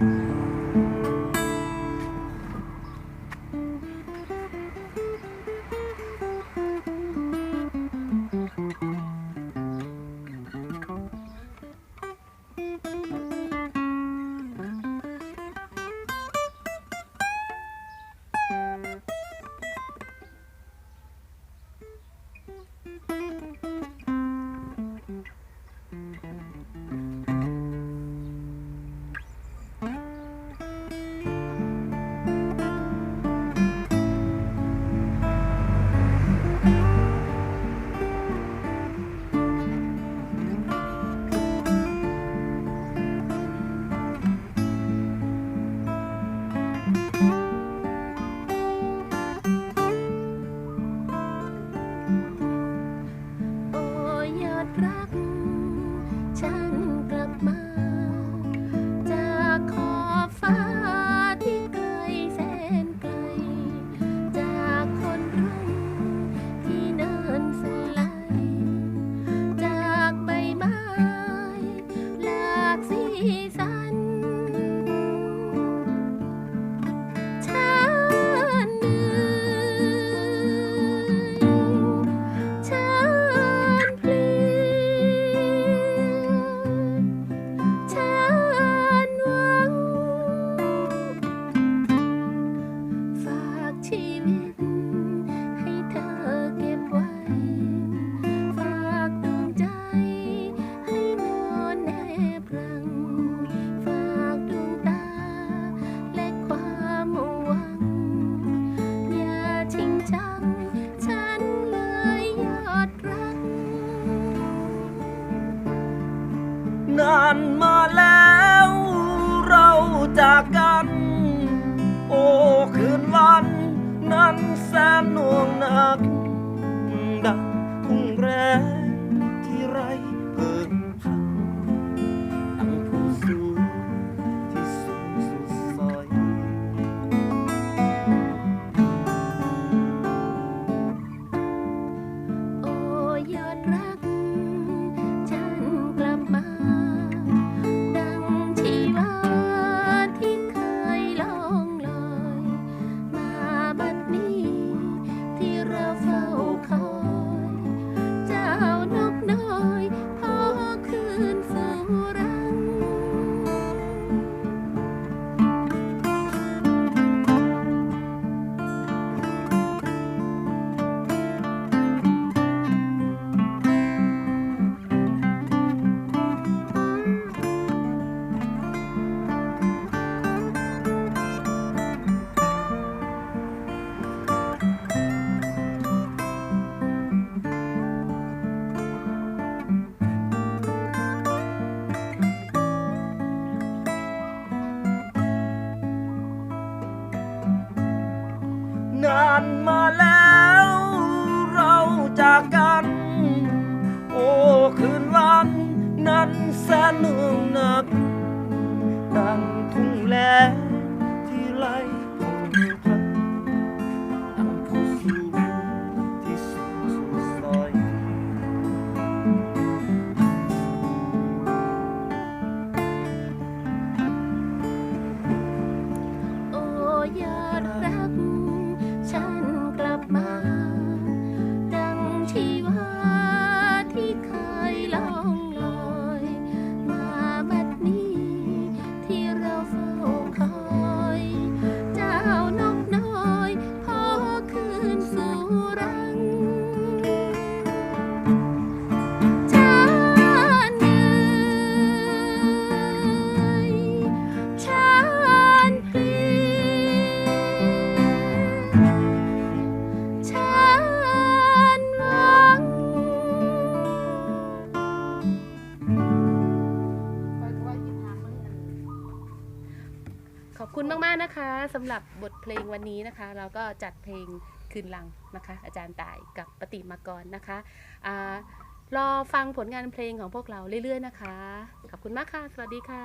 โนานมาแล้วเราจากกัน โอ้คืนวันนั้นแสนหน่วงหนักดัง นานมาแล้ว เราจากกัน โอ้ คืนวันนั้นแสนหน่วงหนัก วาที่เคย ขอบคุณมาก ๆ นะคะสำหรับบทเพลงวันนี้นะคะ เราก็จัดเพลงคืนลังนะคะ อาจารย์ต่ายกับปฏิมากรนะคะอารอฟังผลงานเพลงของพวกเราเรื่อย ๆ นะคะ ขอบคุณมากค่ะ สวัสดีค่ะ